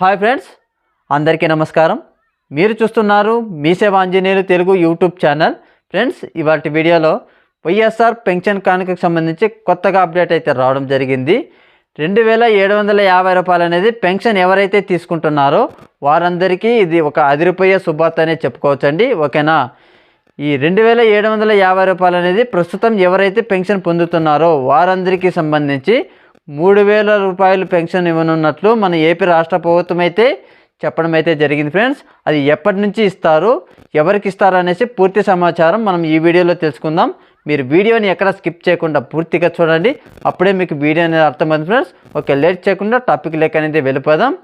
Hi friends అందరికీ నమస్కారం. మీరు చూస్తున్నారు మీ సేవ Anjaneyulu Telugu YouTube channel. Friends ఇవాటి వీడియోలో వైఎస్ఆర్ పెన్షన్ కానుకకు సంబంధించి కొత్తగా అప్డేట్ అయితే రావడం జరిగింది. రెండు వేల ఏడు వందల యాభై రూపాయలు అనేది పెన్షన్ ఎవరైతే తీసుకుంటున్నారో వారందరికీ ఇది ఒక అదిరిపోయే శుభార్త అనే చెప్పుకోవచ్చండి. ఓకేనా? ఈ రెండు వేల ఏడు వందల యాభై రూపాయలు అనేది ప్రస్తుతం ఎవరైతే పెన్షన్ పొందుతున్నారో వారందరికీ సంబంధించి మూడు వేల రూపాయలు పెన్షన్ ఇవ్వనున్నట్లు మన ఏపీ రాష్ట్ర ప్రభుత్వం అయితే చెప్పడం అయితే జరిగింది ఫ్రెండ్స్. అది ఎప్పటి నుంచి ఇస్తారు ఎవరికి ఇస్తారు అనేసి పూర్తి సమాచారం మనం ఈ వీడియోలో తెలుసుకుందాం. మీరు వీడియోని ఎక్కడ స్కిప్ చేయకుండా పూర్తిగా చూడండి. అప్పుడే మీకు వీడియో అనేది అర్థమైంది ఫ్రెండ్స్. ఓకే లేట్ చేయకుండా టాపిక్ లెక్క అనేది వెళ్ళిపోదాం.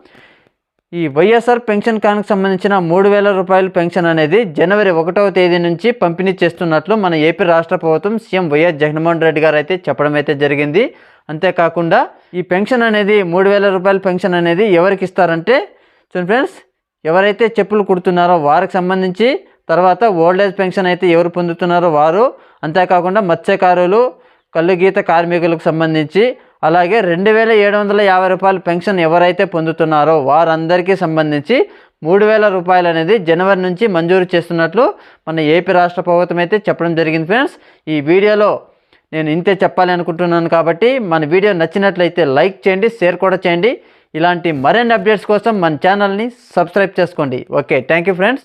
ఈ వైఎస్ఆర్ పెన్షన్ కానుకు సంబంధించిన మూడు వేల రూపాయల పెన్షన్ అనేది జనవరి ఒకటవ తేదీ నుంచి పంపిణీ చేస్తున్నట్లు మన ఏపీ రాష్ట్ర ప్రభుత్వం సీఎం వైఎస్ జగన్మోహన్ రెడ్డి గారు అయితే చెప్పడం అయితే జరిగింది. అంతేకాకుండా ఈ పెన్షన్ అనేది మూడు వేల రూపాయల పెన్షన్ అనేది ఎవరికి ఇస్తారంటే చూడండి ఫ్రెండ్స్ ఎవరైతే చెప్పులు కుడుతున్నారో వారికి సంబంధించి తర్వాత ఓల్డ్ ఏజ్ పెన్షన్ అయితే ఎవరు పొందుతున్నారో వారు అంతేకాకుండా మత్స్యకారులు కళ్ళు గీత కార్మికులకు సంబంధించి అలాగే రెండు వేల ఏడు వందల యాభై రూపాయల పెన్షన్ ఎవరైతే పొందుతున్నారో వారందరికీ సంబంధించి మూడు వేల రూపాయలు అనేది జనవరి నుంచి మంజూరు చేస్తున్నట్లు మన ఏపీ రాష్ట్ర ప్రభుత్వం అయితే చెప్పడం జరిగింది ఫ్రెండ్స్. ఈ వీడియోలో నేను ఇంతే చెప్పాలి అనుకుంటున్నాను కాబట్టి మన వీడియో నచ్చినట్లయితే లైక్ చేయండి షేర్ కూడా చేయండి. ఇలాంటి మరిన్ని అప్డేట్స్ కోసం మన ఛానల్ని సబ్స్క్రైబ్ చేసుకోండి. Okay thank you friends.